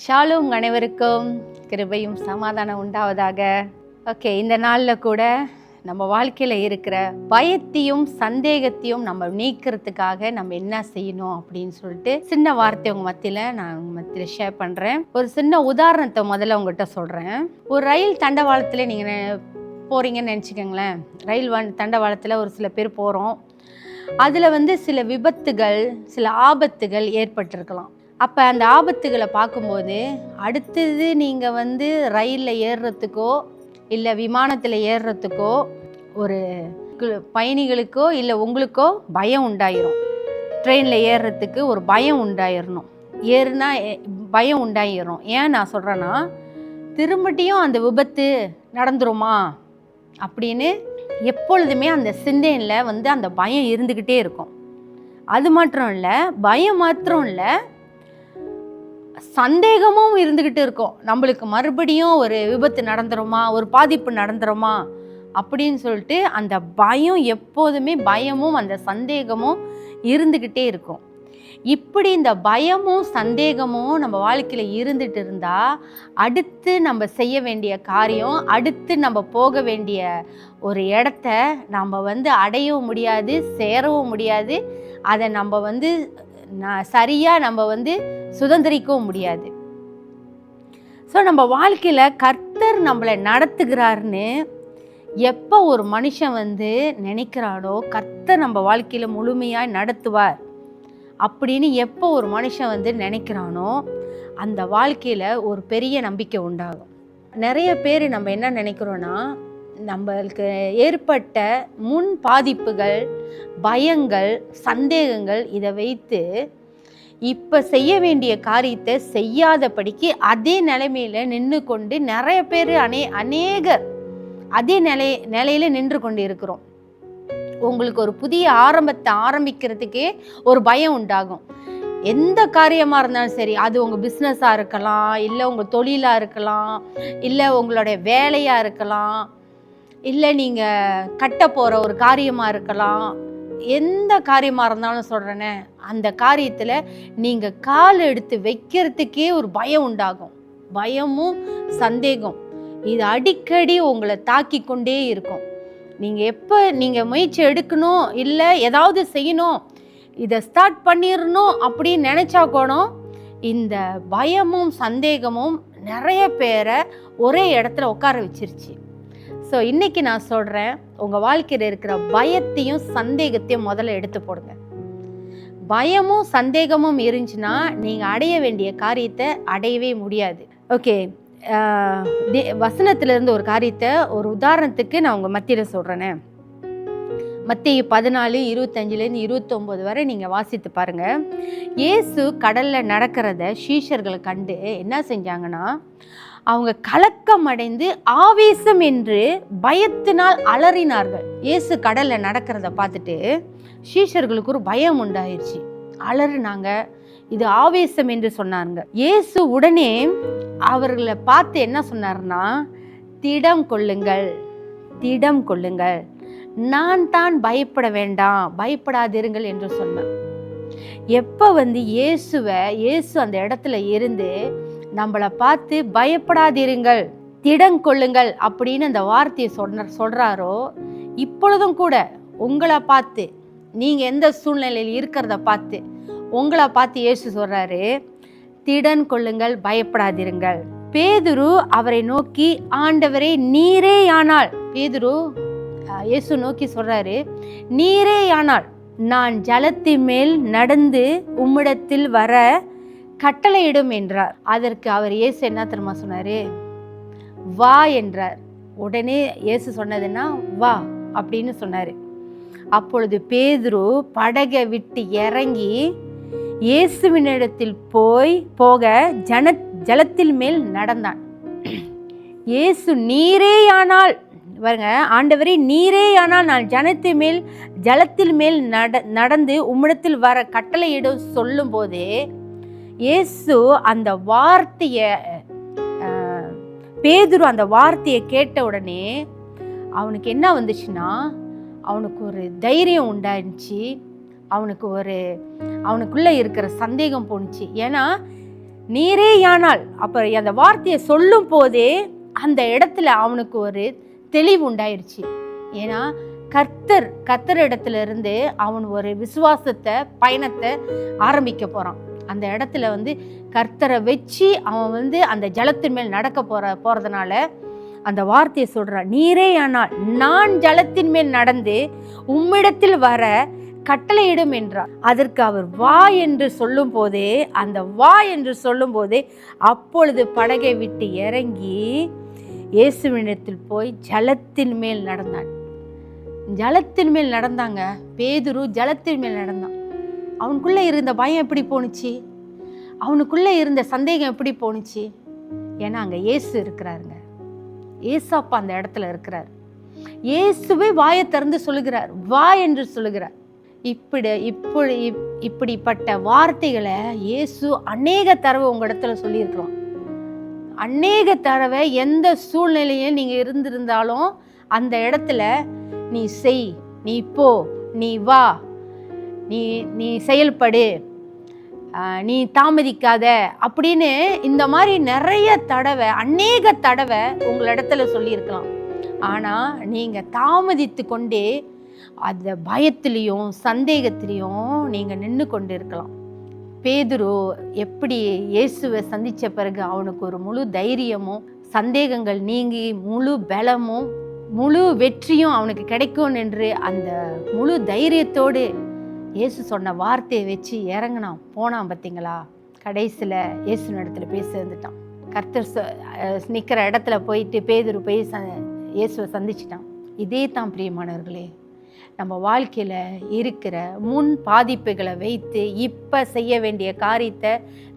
ஷாலு உங்கள் அனைவருக்கும் கிருபையும் சமாதானம் உண்டாவதாக. ஓகே இந்த நாளில் கூட நம்ம வாழ்க்கையில் இருக்கிற பயத்தையும் சந்தேகத்தையும் நம்ம நீக்கிறதுக்காக நம்ம என்ன செய்யணும் அப்படின்னு சொல்லிட்டு சின்ன வார்த்தை உங்கள் மத்தியில் நான் உங்கள் மத்தியில் ஷேர் பண்ணுறேன் ஒரு சின்ன உதாரணத்தை முதல்ல உங்கள்கிட்ட சொல்கிறேன் ஒரு ரயில் தண்டவாளத்தில் நீங்கள் போகிறீங்கன்னு நினச்சிக்கோங்களேன். ரயில் வன் தண்டவாளத்தில் ஒரு சில பேர் போகிறோம் அதில் வந்து சில விபத்துகள் சில ஆபத்துகள் ஏற்பட்டிருக்கலாம். அப்போ அந்த ஆபத்துகளை பார்க்கும்போது அடுத்தது நீங்கள் வந்து ரயிலில் ஏறுறதுக்கோ இல்லை விமானத்தில் ஏறுறதுக்கோ ஒரு பயணிகளுக்கோ இல்லை உங்களுக்கோ பயம் உண்டாயிரும். ட்ரெயினில் ஏறுறதுக்கு ஒரு பயம் உண்டாயிரணும். ஏறுனா பயம் உண்டாயிரும். ஏன் நான் சொல்கிறேன்னா திரும்பட்டியும் அந்த விபத்து நடந்துருமா? அப்படின்னு எப்பொழுதுமே அந்த சிந்தையில் வந்து அந்த பயம் இருந்துக்கிட்டே இருக்கும். அது மாத்திரம் இல்லை பயம் மாத்திரம் இல்லை சந்தேகமும் இருந்துக்கிட்டு இருக்கும். நம்மளுக்கு மறுபடியும் ஒரு விபத்து நடந்துருமா? ஒரு பாதிப்பு நடந்துருமா? அப்படின்னு சொல்லிட்டு அந்த பயம் எப்போதுமே பயமும் அந்த சந்தேகமும் இருந்துக்கிட்டே இருக்கும். இப்படி இந்த பயமும் சந்தேகமும் நம்ம வாழ்க்கையில் இருந்துட்டு இருந்தால் அடுத்து நம்ம செய்ய வேண்டிய காரியம் அடுத்து நம்ம போக வேண்டிய ஒரு இடத்த நம்ம வந்து அடையவும் முடியாது சேரவும் முடியாது. அதை நம்ம வந்து நான் சரியாக நம்ம வந்து சுதந்திரிக்கவும் முடியாது. ஸோ நம்ம வாழ்க்கையில் கர்த்தர் நம்மளை நடத்துகிறாருன்னு எப்போ ஒரு மனுஷன் வந்து நினைக்கிறானோ கர்த்தர் நம்ம வாழ்க்கையில் முழுமையாக நடத்துவார் அப்படின்னு எப்போ ஒரு மனுஷன் வந்து நினைக்கிறானோ அந்த வாழ்க்கையில் ஒரு பெரிய நம்பிக்கை உண்டாகும். நிறைய பேர் நம்ம என்ன நினைக்கிறோன்னா நம்மளுக்கு ஏற்பட்ட முன் பாதிப்புகள் பயங்கள் சந்தேகங்கள் இதை வைத்து இப்போ செய்ய வேண்டிய காரியத்தை செய்யாதபடிக்கு அதே நிலைமையில் நின்று கொண்டு நிறைய பேர் அநே அநேகர் அதே நிலை நிலையில் நின்று கொண்டு இருக்கிறோம். உங்களுக்கு ஒரு புதிய ஆரம்பத்தை ஆரம்பிக்கிறதுக்கே ஒரு பயம் உண்டாகும். எந்த காரியமாக இருந்தாலும் சரி அது உங்கள் பிஸ்னஸாக இருக்கலாம் இல்லை உங்கள் தொழிலாக இருக்கலாம் இல்லை உங்களுடைய வேலையாக இருக்கலாம் இல்லை நீங்கள் கட்ட போகிற ஒரு காரியமாக இருக்கலாம். எந்த காரியமாக இருந்தாலும் சொல்கிறேனே அந்த காரியத்தில் நீங்கள் கால் எடுத்து வைக்கிறதுக்கே ஒரு பயம் உண்டாகும். பயமும் சந்தேகம். இது அடிக்கடி உங்களை தாக்கி கொண்டே இருக்கும். நீங்கள் எப்போ நீங்கள் முயற்சி எடுக்கணும் இல்லை ஏதாவது செய்யணும் இதை ஸ்டார்ட் பண்ணிடணும் அப்படின்னு நினச்சா கூட இந்த பயமும் சந்தேகமும் நிறைய பேரை ஒரே இடத்துல உட்கார வச்சிருச்சு. ஸோ இன்றைக்கி நான் சொல்கிறேன் உங்கள் வாழ்க்கையில் இருக்கிற பயத்தையும் சந்தேகத்தையும் முதல்ல எடுத்து போடுங்க. பயமும் சந்தேகமும் இருந்துச்சுன்னா நீங்கள் அடைய வேண்டிய காரியத்தை அடையவே முடியாது. ஓகே வசனத்திலிருந்து ஒரு காரியத்தை ஒரு உதாரணத்துக்கு நான் உங்கள் மத்தியில் சொல்கிறேனே மத்திய பதினாலு இருபத்தஞ்சிலேருந்து இருபத்தொம்போது வரை நீங்கள் வாசித்து பாருங்கள் இயேசு கடலில் நடக்கிறத சீஷர்களை கண்டு என்ன செஞ்சாங்கன்னா அவங்க கலக்கம் அடைந்து ஆவேசம் என்று பயத்தினால் அலறினார்கள். இயேசு கடலில் நடக்கிறத பார்த்துட்டு சீஷர்களுக்கு ஒரு பயம் உண்டாயிருச்சு. அலறுனாங்க. இது ஆவேசம் என்று சொன்னாங்க இயேசு உடனே அவர்களை பார்த்து என்ன சொன்னார்னா திடம் கொள்ளுங்கள். திடம் கொள்ளுங்கள். நான் தான் பயப்பட வேண்டாம். பயப்படாதிருங்கள் என்று சொன்னார். எப்போ வந்து இயேசுவை இயேசு அந்த இடத்துல இருந்து நம்மளை பார்த்து பயப்படாதிருங்கள். திடங்கொள்ளுங்கள் அப்படின்னு அந்த வார்த்தையை சொன்ன சொல்கிறாரோ இப்பொழுதும் கூட உங்களை பார்த்து நீங்கள் எந்த சூழ்நிலையில் இருக்கிறத பார்த்து உங்களை பார்த்து இயேசு சொல்கிறாரு திடன் கொள்ளுங்கள் பயப்படாதிருங்கள். பேதுரு அவரை நோக்கி ஆண்டவரே நீரே ஆனால் பேதுரு இயேசு நோக்கி சொல்கிறாரு நீரே ஆனால் நான் ஜலத்தின் மேல் நடந்து உம்மிடத்தில் வர கட்டளையிடும் என்றார். அதற்கு அவர் இயேசு என்ன தெரியுமா சொன்னார்? வா என்றார். உடனே இயேசு சொன்னதுன்னா வா அப்படின்னு சொன்னார். அப்பொழுது பேதுரு படகை விட்டு இறங்கி இயேசுவினிடத்தில் போய் போக ஜன ஜலத்தில் மேல் நடந்தான். இயேசு நீரேயானால் பாருங்க ஆண்டவரே நீரேயானால் நான் ஜனத்தின் மேல் ஜலத்தில் மேல் நட நடந்து உம்மிடத்தில் வர கட்டளையிட சொல்லும் போதே இயேசு அந்த வார்த்தையை பேதுரு அந்த வார்த்தையை கேட்ட உடனே அவனுக்கு என்ன வந்துச்சுன்னா அவனுக்கு ஒரு தைரியம் உண்டாயிருந்துச்சு. அவனுக்கு ஒரு அவனுக்குள்ளே இருக்கிற சந்தேகம் போணுச்சு. ஏன்னா நீரேயானால் அப்புறம் அந்த வார்த்தையை சொல்லும் போதே அந்த இடத்துல அவனுக்கு ஒரு தெளிவு உண்டாயிருச்சு. ஏன்னா கர்த்தர் கர்த்தர் இடத்துல இருந்து அவன் ஒரு விசுவாசத்தை பயணத்தை ஆரம்பிக்க போகிறான் அந்த இடத்துல வந்து கர்த்தரை வச்சு அவன் வந்து அந்த ஜலத்தின் மேல் நடக்க போகிற போகிறதுனால அந்த வார்த்தையை சொல்கிறான் நீரே ஆனால் நான் ஜலத்தின் மேல் நடந்து உம்மிடத்தில் வர கட்டளையிடும் என்றார். அதற்கு அவர் வா என்று சொல்லும் போதே அந்த வா என்று சொல்லும் போதே அப்பொழுது படகை விட்டு இறங்கி இயேசுவினிடத்தில் போய் ஜலத்தின் மேல் நடந்தான். ஜலத்தின் மேல் நடந்தாங்க. பேதுரு ஜலத்தின் மேல் நடந்தான். அவனுக்குள்ளே இருந்த பயம் எப்படி போணுச்சு? அவனுக்குள்ளே இருந்த சந்தேகம் எப்படி போணுச்சு? ஏன்னா அங்கே ஏசு இருக்கிறாருங்க. ஏசப்பா அந்த இடத்துல இருக்கிறார். இயேசுவே வாயை திறந்து சொல்லுகிறார். வா என்று சொல்லுகிறார். இப்படி இப்படி இப்- இப்படிப்பட்ட வார்த்தைகளை இயேசு அநேக தடவை உங்கள் இடத்துல சொல்லியிருக்கிறோம் அநேக தடவை எந்த சூழ்நிலையும் நீங்கள் இருந்திருந்தாலும் அந்த இடத்துல நீ செய் நீ போ நீ வா நீ நீ செயல்படு. நீ தாமதிக்காத அப்படின்னு இந்த மாதிரி நிறைய தடவை அநேக தடவை உங்களிடத்துல சொல்லியிருக்கலாம். ஆனால் நீங்கள் தாமதித்து கொண்டே அந்த பயத்திலையும் சந்தேகத்திலையும் நீங்கள் நின்று கொண்டு இருக்கலாம் பேதுரு எப்படி இயேசுவை சந்தித்த பிறகு அவனுக்கு ஒரு முழு தைரியமும் சந்தேகங்கள் நீங்கி முழு பலமும் முழு வெற்றியும் அவனுக்கு கிடைக்கும் என்று அந்த முழு தைரியத்தோடு இயேசு சொன்ன வார்த்தையை வச்சு இறங்கினான். போனான் பார்த்தீங்களா? கடைசியில் இயேசு இடத்துல போய் சேர்ந்துட்டான். கர்த்தர் நிற்கிற இடத்துல போயிட்டு பேதுரு போய் ச இயேசுவை சந்திச்சிட்டான். இதே தான் பிரியமானவர்களே நம்ம வாழ்க்கையில் இருக்கிற முன் பாதிப்புகளை வைத்து இப்போ செய்ய வேண்டிய காரியத்தை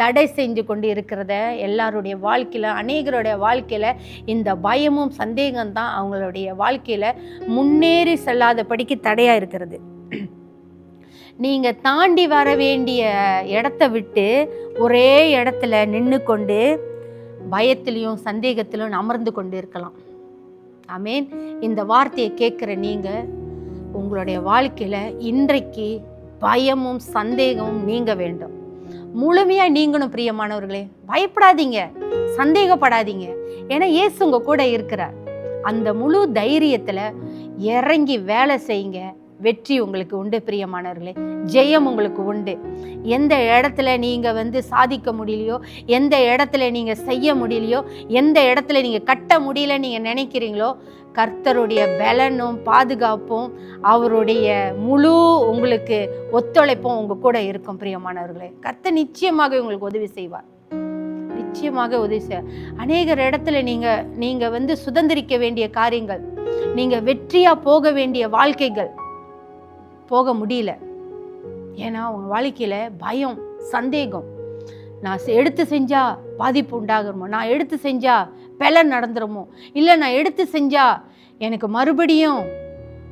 தடை செஞ்சு கொண்டு இருக்கிறத எல்லாருடைய வாழ்க்கையில் அநேகருடைய வாழ்க்கையில் இந்த பயமும் சந்தேகம் தான் அவங்களுடைய வாழ்க்கையில் முன்னேறி செல்லாதபடிக்கு தடையாக இருக்கிறது. நீங்கள் தாண்டி வர வேண்டிய இடத்த விட்டு ஒரே இடத்துல நின்று கொண்டு பயத்திலையும் சந்தேகத்திலும் அமர்ந்து கொண்டு இருக்கலாம். ஆமேன். இந்த வார்த்தையை கேட்குற நீங்கள் உங்களுடைய வாழ்க்கையில் இன்றைக்கு பயமும் சந்தேகமும் நீங்க வேண்டும். முழுமையாக நீங்களும் பிரியமானவர்களே. பயப்படாதீங்க. சந்தேகப்படாதீங்க. ஏன்னா இயேசு உங்க கூட இருக்கிறார். அந்த முழு தைரியத்தில் இறங்கி வேலை செய்யுங்க. வெற்றி உங்களுக்கு உண்டு பிரியமானவர்களே. ஜெயம் உங்களுக்கு உண்டு. எந்த இடத்துல நீங்கள் வந்து சாதிக்க முடியலையோ எந்த இடத்துல நீங்கள் செய்ய முடியலையோ எந்த இடத்துல நீங்கள் கட்ட முடியல நீங்கள் நினைக்கிறீங்களோ கர்த்தருடைய பலனும் பாதுகாப்பும் அவருடைய முழு உங்களுக்கு ஒத்துழைப்பும் உங்கள் கூட இருக்கும் பிரியமானவர்களே. கர்த்தர் நிச்சயமாக உங்களுக்கு உதவி செய்வார். நிச்சயமாக உதவி செய்வார் அநேகர் இடத்துல நீங்கள் நீங்கள் வந்து சுதந்திரிக்க வேண்டிய காரியங்கள் நீங்கள் வெற்றியாக போக வேண்டிய வாழ்க்கைகள் போக முடியல. ஏன்னா உங்கள் வாழ்க்கையில் பயம் சந்தேகம். நான் செ- எடுத்து செஞ்சால் பாதிப்பு உண்டாகிறமோ நான் எடுத்து செஞ்சால் பலன் நடந்துருமோ? இல்லை நான் எடுத்து செஞ்சால் எனக்கு மறுபடியும்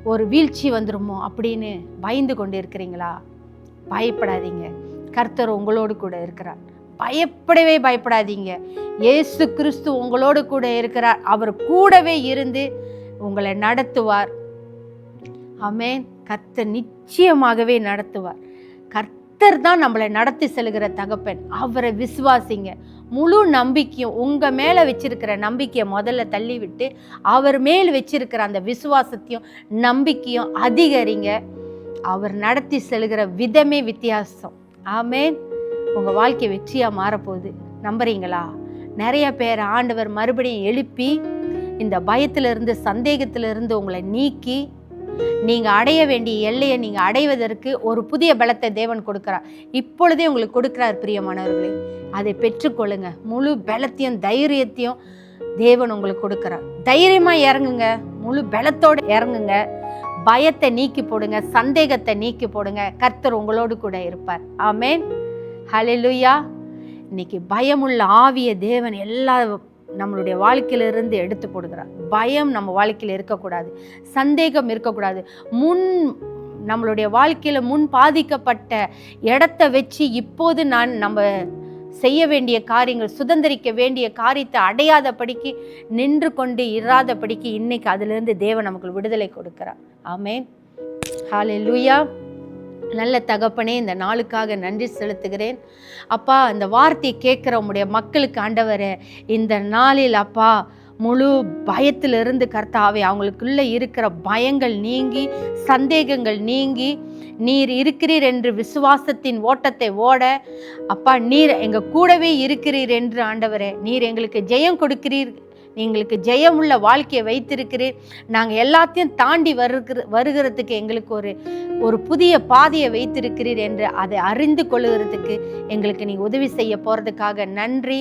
ஒரு வீழ்ச்சி வந்துருமோ? அப்படின்னு பயந்து கொண்டு இருக்கிறீங்களா பயப்படாதீங்க. கர்த்தர் உங்களோடு கூட இருக்கிறார். பயப்படவே பயப்படாதீங்க. ஏசு கிறிஸ்து உங்களோடு கூட இருக்கிறார். அவர் கூடவே இருந்து உங்களை நடத்துவார். அமேன் கர்த்தர் நிச்சயமாகவே நடத்துவார். கர்த்தர் தான் நம்மளை நடத்தி செல்கிற தகப்பன். அவரை விசுவாசிங்க. முழு நம்பிக்கையும் உங்கள் மேலே வச்சிருக்கிற நம்பிக்கையை முதல்ல தள்ளிவிட்டு அவர் மேல் வச்சிருக்கிற அந்த விசுவாசத்தையும் நம்பிக்கையும் அதிகரிங்க. அவர் நடத்தி செல்கிற விதமே வித்தியாசம். ஆமேன். உங்கள் வாழ்க்கை வெற்றியாக மாறப்போகுது. நம்புறீங்களா? நிறைய பேர் ஆண்டவர் மறுபடியும் எழுப்பி இந்த பயத்திலிருந்து சந்தேகத்திலிருந்து உங்களை நீக்கி நீங்கள் அடைய வேண்டிய எல்லையை நீங்கள் அடைவதற்கு ஒரு புதிய பலத்தை தேவன் கொடுக்கிறார். இப்பொழுதே உங்களுக்கு கொடுக்கிறார் பிரியமானவர்களே. அதை பெற்றுக்கொள்ளுங்க. முழு பலத்தையும் தைரியத்தையும் தேவன் உங்களுக்கு கொடுக்கிறார். தைரியமாக இறங்குங்க. முழு பலத்தோடு இறங்குங்க. பயத்தை நீக்கி போடுங்க. சந்தேகத்தை நீக்கி போடுங்க. கர்த்தர் உங்களோடு கூட இருப்பார். ஆமேன். ஹalleluya. இன்னைக்கு பயமுள்ள ஆவிய தேவன் எல்லா நம்மளுடைய வாழ்க்கையிலிருந்து எடுத்து போடுகிறார். பயம் நம்ம வாழ்க்கையில் இருக்கக்கூடாது. சந்தேகம் இருக்கக்கூடாது. முன் நம்மளுடைய வாழ்க்கையில் முன் பாதிக்கப்பட்ட இடத்த வச்சு இப்போது நான் நம்ம செய்ய வேண்டிய காரியங்கள் சுதந்திரிக்க வேண்டிய காரியத்தை அடையாதபடிக்கு நின்று கொண்டு இராதபடிக்கு இன்னைக்கு அதிலிருந்து தேவன் நமக்கு விடுதலை கொடுக்கிறார். ஹாலே லூயா நல்ல தகப்பனே இந்த நாளுக்காக நன்றி செலுத்துகிறேன். அப்பா இந்த வார்த்தையை கேட்குற உங்களுடைய மக்களுக்கு ஆண்டவரே இந்த நாளில் அப்பா முழு பயத்திலிருந்து கர்த்தாவே அவங்களுக்குள்ளே இருக்கிற பயங்கள் நீங்கி சந்தேகங்கள் நீங்கி நீர் இருக்கிறீர் என்று விசுவாசத்தின் ஓட்டத்தை ஓட அப்பா நீர் எங்கள் கூடவே இருக்கிறீர் என்று ஆண்டவரே நீர் எங்களுக்கு ஜெயம் கொடுக்கிறீர் எங்களுக்கு ஜெயமுள்ள வாழ்க்கையை வைத்திருக்கிறீர். நாங்கள் எல்லாத்தையும் தாண்டி வருகிற வருகிறதுக்கு எங்களுக்கு ஒரு ஒரு புதிய பாதையை வைத்திருக்கிறீர் என்று அதை அறிந்து கொள்ளுகிறதுக்கு எங்களுக்கு நீ உதவி செய்ய போகிறதுக்காக நன்றி.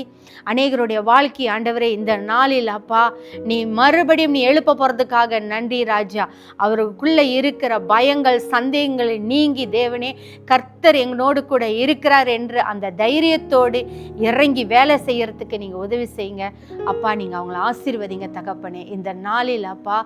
அநேகருடைய வாழ்க்கை ஆண்டவரே இந்த நாளில் அப்பா நீ மறுபடியும் நீ எழுப்ப போகிறதுக்காக நன்றி ராஜா. அவருக்குள்ளே இருக்கிற பயங்கள் சந்தேகங்களை நீங்கி தேவனே கர்த்தர் எங்களோடு கூட இருக்கிறார் என்று அந்த தைரியத்தோடு இறங்கி வேலை செய்யறதுக்கு நீங்கள் உதவி செய்யுங்க. அப்பா நீங்கள் அவங்கள ஆசிர்வதிங்க தகப்பனே. இந்த நாளில் அப்பா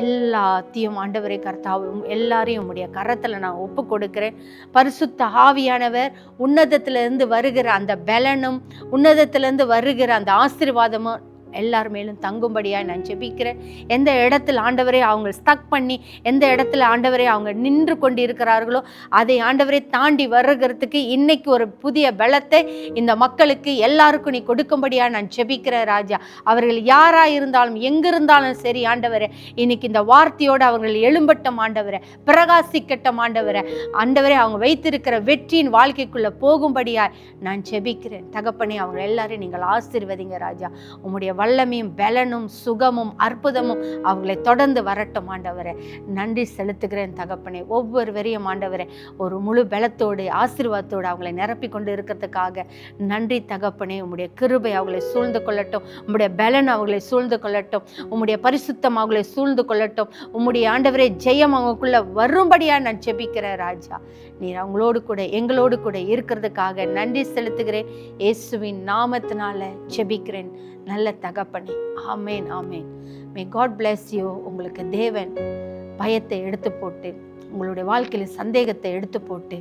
எல்லாத்தையும் ஆண்டவரை கர்த்தாவும் எல்லாரையும் உடைய கரத்தில் நான் ஒப்பு கொடுக்குறேன் பரிசுத்த ஆவியானவர் உன்னதத்திலிருந்து வருகிற அந்த பலனும் உன்னதத்திலிருந்து வருகிற அந்த ஆசீர்வாதமும் எல்லார் மேலும் தங்கும்படியாக நான் ஜெபிக்கிறேன். எந்த இடத்துல ஆண்டவரை அவங்க ஸ்டக் பண்ணி எந்த இடத்துல ஆண்டவரை அவங்க நின்று கொண்டு இருக்கிறார்களோ அதை ஆண்டவரை தாண்டி வருகிறதுக்கு இன்னைக்கு ஒரு புதிய பலத்தை இந்த மக்களுக்கு எல்லாருக்கும் நீ கொடுக்கும்படியாக நான் ஜெபிக்கிறேன் ராஜா. அவர்கள் யாராக இருந்தாலும் எங்கிருந்தாலும் சரி ஆண்டவரே இன்னைக்கு இந்த வார்த்தையோடு அவர்கள் எழும்பட்டம் ஆண்டவரை பிரகாசிக்கட்டம் ஆண்டவரை. ஆண்டவரை அவங்க வைத்திருக்கிற வெற்றியின் வாழ்க்கைக்குள்ளே போகும்படியாய் நான் ஜெபிக்கிறேன். தகப்பனே அவங்க எல்லாரையும் நீங்கள் ஆசிர்வதிங்க ராஜா. உங்களுடைய வல்லமையும் பலனும் சுகமும் அற்புதமும் அவங்களை தொடர்ந்து வரட்டும் ஆண்டவரே. நன்றி செலுத்துகிறேன் தகப்பனே. ஒவ்வொரு ஒவ்வொருவரையும் ஆண்டவரே ஒரு முழு பலத்தோடு ஆசீர்வாதத்தோடு அவங்களை நிரப்பி கொண்டு இருக்கிறதுக்காக நன்றி தகப்பனே. உம்முடைய கிருபை அவங்களை சூழ்ந்து கொள்ளட்டும். உம்முடைய பலன் அவங்களை சூழ்ந்து கொள்ளட்டும். உம்முடைய பரிசுத்தம் அவங்களை சூழ்ந்து கொள்ளட்டும். உம்முடைய ஆண்டவரே ஜெயம் அவங்களுக்குள்ள வரும்படியாக நான் ஜெபிக்கிறேன் ராஜா. நீர் அவங்களோடு கூட எங்களோடு கூட இருக்கிறதுக்காக நன்றி செலுத்துகிறேன். இயேசுவின் நாமத்தினால ஜெபிக்கிறேன். நல்ல தகப்பனே. Amen amen. May God bless you உங்களுக்கு தேவன் பயத்தை எடுத்து போட்டு உங்களுடைய வாழ்க்கையில் சந்தேகத்தை எடுத்து போட்டு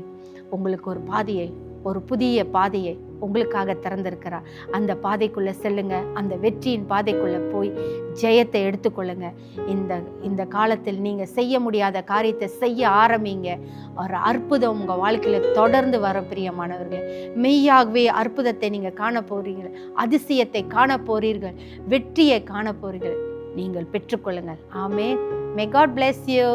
உங்களுக்கு ஒரு பாதையை ஒரு புதிய பாதையை உங்களுக்காக திறந்திருக்கிறார். அந்த பாதைக்குள்ளே செல்லுங்க. அந்த வெற்றியின் பாதைக்குள்ளே போய் ஜெயத்தை எடுத்துக்கொள்ளுங்க. இந்த இந்த காலத்தில் நீங்கள் செய்ய முடியாத காரியத்தை செய்ய ஆரம்பிங்க. ஒரு அற்புதம் உங்கள் வாழ்க்கையில் தொடர்ந்து வர பிரியமானவர்களே. மெய்யாகவே அற்புதத்தை நீங்கள் காண போகிறீர்கள் அதிசயத்தை காண போகிறீர்கள் வெற்றியை காண போகிறீர்கள் நீங்கள் பெற்றுக்கொள்ளுங்கள். ஆமே மே காட் bless யூ